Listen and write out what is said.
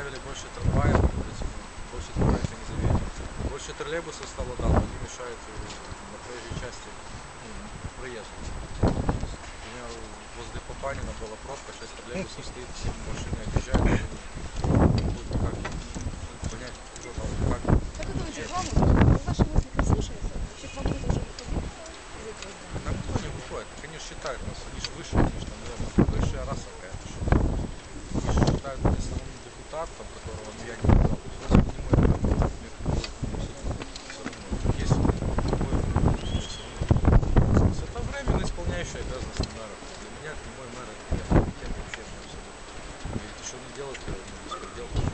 поставили больше трамваев, ну, больше трамваев я не заметил. Больше троллейбусов стало, да, но они мешают э, на проезжей части ну, проезду. У меня возле Папанина была пробка, сейчас троллейбусов стоит, все машины объезжают, тут никак как. Это очень главное, ваши мысли прислушиваются, вообще? Нам кто не выходит, они же нас, они же выше, они же депутат, там, которого я не то есть он не мой ну, все равно, есть равно. Это временно исполняющий обязанности мэра. Для меня это не мой мэр, это я кем вообще мне абсолютно. Ведь еще не делать, э, ну, беспредел,